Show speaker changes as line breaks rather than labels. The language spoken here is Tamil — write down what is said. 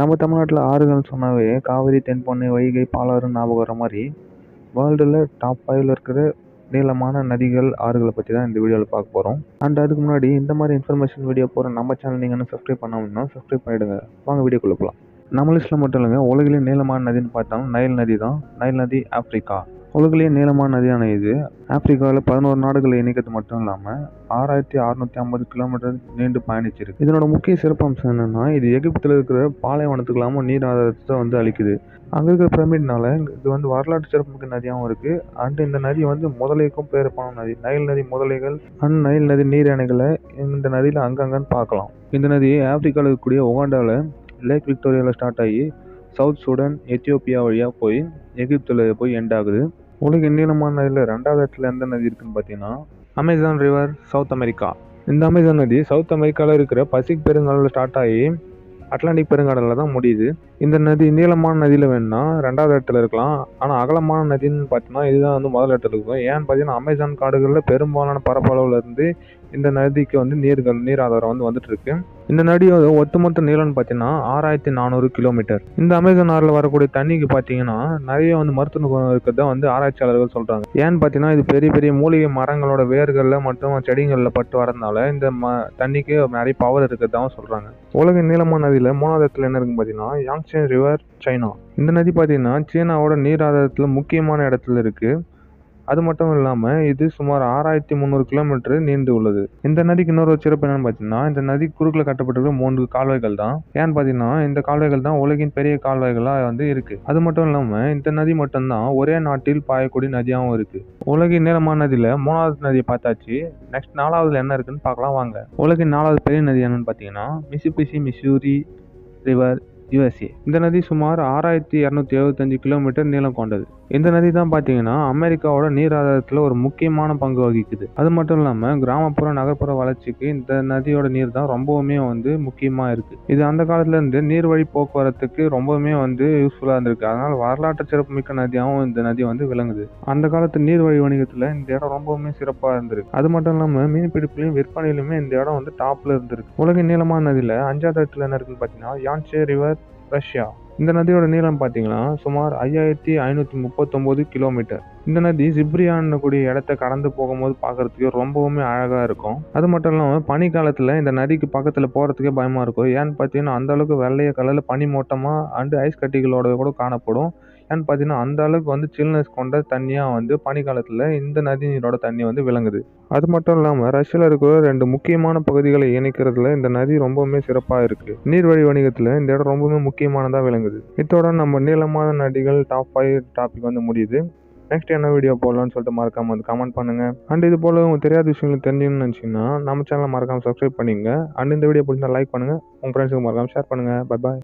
நம்ம தமிழ்நாட்டில் ஆறுகள் சொன்னாவே காவிரி தென்பொன்னை வைகை பாலாறு ஞாபகம் வர மாதிரி வேர்ல்டில் டாப் ஃபைவ்ல இருக்கிற நீளமான நதிகள் ஆறுகளை பற்றி தான் இந்த வீடியோவில் பார்க்க போகிறோம் அண்ட் அதுக்கு முன்னாடி இந்த மாதிரி இன்ஃபர்மேஷன் வீடியோ போகிற நம்ம சேனல் நீங்கள் இன்னும் சப்ஸ்கிரைப் பண்ணாமன்னா சப்ஸ்கிரைப் பண்ணிவிடுங்க வாங்க வீடியோக்குள்ளே போகலாம் நம்ம லிஸ்ட்டில் மட்டும் இல்லைங்க உலகிலே நீளமான நதின்னு பார்த்தாலும் நைல் நதி தான். நைல் நதி ஆப்ரிக்கா உலகிலேயே நீளமான நதியான இது. ஆப்பிரிக்காவில் பதினோரு நாடுகளை இணைக்கிறது மட்டும் இல்லாமல் ஆறாயிரத்தி அறநூற்றி ஐம்பது கிலோமீட்டர் நீண்டு பயணிச்சிருக்கு. இதனோட முக்கிய சிறப்பம்சம் என்னென்னா இது எகிப்தில் இருக்கிற பாலைவனத்துக்கெல்லாமும் நீர் ஆதாரத்தை வந்து அளிக்குது. அங்கே இருக்கிற பிரமிட்னால இது வந்து வரலாற்று சிறப்புமிக்க நதியாகவும் இருக்குது அண்ட் இந்த நதி வந்து முதலைக்கும் பேர் போன நதி. நைல் நதி முதலைகள் அண்ட் நைல் நதி நீர் அணைகளை இந்த நதியில் அங்கங்கன்னு பார்க்கலாம். இந்த நதி ஆப்பிரிக்காவில் இருக்கக்கூடிய உகாண்டாவில் லேக் விக்டோரியாவில் ஸ்டார்ட் ஆகி சவுத் சூடன் எத்தியோப்பியா வழியாக போய் எகிப்தில் போய் எண்ட் ஆகுது. உலகின் நீளமான நதியில் ரெண்டாவது இடத்துல எந்த நதி இருக்குன்னு பார்த்தீங்கன்னா அமேசான் ரிவர் சவுத் அமெரிக்கா இந்த அமேசான் நதி சவுத் அமெரிக்காவில் இருக்கிற பசிபிக் பெருங்கடலில் ஸ்டார்ட் ஆகி அட்லாண்டிக் பெருங்கடலில் தான் முடியுது. இந்த நதி நீளமான நதியில் வேணும்னா ரெண்டாவது இடத்துல இருக்கலாம். ஆனால் அகலமான நதின்னு பார்த்தீங்கன்னா இதுதான் வந்து முதல் இடத்துல இருக்கும். ஏன்னு பார்த்தீங்கன்னா அமேசான் காடுகளில் பெரும்பாலான பரப்பளவில் இருந்து இந்த நதிக்கு வந்து நீர்கள் நீர் ஆதாரம் வந்து வந்துட்டு இருக்கு இந்த நதியோட ஒட்டுமொத்த நீளம்னு பார்த்தீங்கன்னா ஆறாயிரத்தி நானூறு கிலோமீட்டர். இந்த அமேசான் ஆறில் வரக்கூடிய தண்ணிக்கு பார்த்தீங்கன்னா நிறைய வந்து மருத்துவ குணம் இருக்கிறதா வந்து ஆராய்ச்சியாளர்கள் சொல்கிறாங்க ஏன்னு பார்த்தீங்கன்னா இது பெரிய பெரிய மூலிகை மரங்களோட வேர்களில் மற்றும் செடிகளில் பட்டு வரதுனால இந்த ம தண்ணிக்கு நிறைய பவர் இருக்கிறதாவும் சொல்கிறாங்க உலக நீளமான நதியில் மூணாவது இடத்துல என்ன இருக்குன்னு பார்த்தீங்கன்னா யாங்சன் ரிவர் சைனா இந்த நதி பார்த்தீங்கன்னா சீனாவோட நீர் ஆதாரத்தில் முக்கியமான இடத்துல இருக்குது அது மட்டும் இல்லாமல் இது சுமார் ஆறாயிரத்தி முந்நூறு கிலோமீட்டர் நீண்டு உள்ளது. இந்த நதிக்கு இன்னொரு சிறப்பு என்னன்னு பார்த்தீங்கன்னா இந்த நதி குறுக்கில் கட்டப்பட்டிருக்க மூன்று கால்வாய்கள் தான். ஏன்னு பார்த்தீங்கன்னா இந்த கால்வாய்கள் தான் உலகின் பெரிய கால்வாய்களாக வந்து இருக்கு. அது மட்டும் இல்லாமல் இந்த நதி மட்டும்தான் ஒரே நாட்டில் பாயக்கூடிய நதியாகவும் இருக்கு. உலகின் நீளமான நதியில் மூணாவது நதியை பார்த்தாச்சு. நெக்ஸ்ட் நாலாவதுல என்ன இருக்குன்னு பார்க்கலாம் வாங்க. உலகின் நாலாவது பெரிய நதி என்னன்னு பார்த்தீங்கன்னா மிசிபிசி மிசூரி ரிவர் யுஎஸ்ஏ. இந்த நதி சுமார் ஆறாயிரத்தி இரநூத்தி எழுபத்தஞ்சு கிலோமீட்டர் நீளம் கொண்டது. இந்த நதி தான் பார்த்தீங்கன்னா அமெரிக்காவோட நீர் ஆதாரத்தில் ஒரு முக்கியமான பங்கு வகிக்குது. அது மட்டும் இல்லாமல் கிராமப்புற நகர்ப்புற வளர்ச்சிக்கு இந்த நதியோட நீர் தான் ரொம்பவுமே வந்து முக்கியமாக இருக்கு. இது அந்த காலத்துலேருந்து நீர்வழி போக்குவரத்துக்கு ரொம்பவுமே வந்து யூஸ்ஃபுல்லாக இருந்திருக்கு. அதனால் வரலாற்று சிறப்புமிக்க நதியாகவும் இந்த நதி வந்து விளங்குது. அந்த காலத்து நீர்வழி வணிகத்தில் இந்த இடம் ரொம்பவுமே சிறப்பாக இருந்திருக்கு. அது மட்டும் இல்லாமல் மீன்பிடிப்புலையும் விற்பனையிலுமே இந்த இடம் வந்து டாப்பில் இருந்திருக்கு. உலகின் நீளமான நதியில் அஞ்சாவது இடத்துல என்ன இருக்குன்னு பார்த்தீங்கன்னா யான்சே ரிவர் ரஷ்யா. இந்த நதியோட நீளம் பார்த்தீங்கன்னா சுமார் ஐயாயிரத்தி ஐநூற்றி முப்பத்தொம்போது கிலோமீட்டர். இந்த நதி சிப்ரியான்னு கூடிய இடத்த கடந்து போகும்போது பார்க்கறதுக்கு ரொம்பவுமே அழகாக இருக்கும். அது மட்டும் இல்லாமல் பனிக்காலத்தில் இந்த நதிக்கு பக்கத்தில் போகிறதுக்கே பயமாக இருக்கும். ஏன்னு பார்த்தீங்கன்னா அந்த அளவுக்கு வெள்ளைய கலரில் பனி மூட்டமாக அண்டு ஐஸ் கட்டிகளோட கூட காணப்படும். ஏன்னு பார்த்தீங்கன்னா அந்த அளவுக்கு வந்து சில்னஸ் கொண்ட தண்ணியாக வந்து பனிக்காலத்தில் இந்த நதி நீரோட தண்ணி வந்து விளங்குது. அது மட்டும் இல்லாமல் ரஷ்யாவில் இருக்கிற ரெண்டு முக்கியமான பகுதிகளை இணைக்கிறதுல இந்த நதி ரொம்பவுமே சிறப்பாக இருக்குது நீர்வழி வணிகத்தில் இந்த இடம் ரொம்பவுமே முக்கியமானதாக விளங்குது. இதோட நம்ம நீளமான நதிகள் டாப் ஃபைவ் டாபிக் வந்து முடியுது. நெக்ஸ்ட் என்ன வீடியோ போடலாம்னு சொல்லிட்டு மறக்காம வந்து கமெண்ட் பண்ணுங்க. அண்ட் இது போல உங்களுக்கு தெரியாத விஷயங்கள் தெரிஞ்சுன்னு நினச்சிங்கன்னா நம்ம சேனலை மறக்காம சப்ஸ்கிரைப் பண்ணிங்க அண்ட் இந்த வீடியோ பிடிச்சா லைக் பண்ணுங்க. உங்க ஃப்ரெண்ட்ஸுக்கு மறக்காம ஷேர் பண்ணுங்க. Bye bye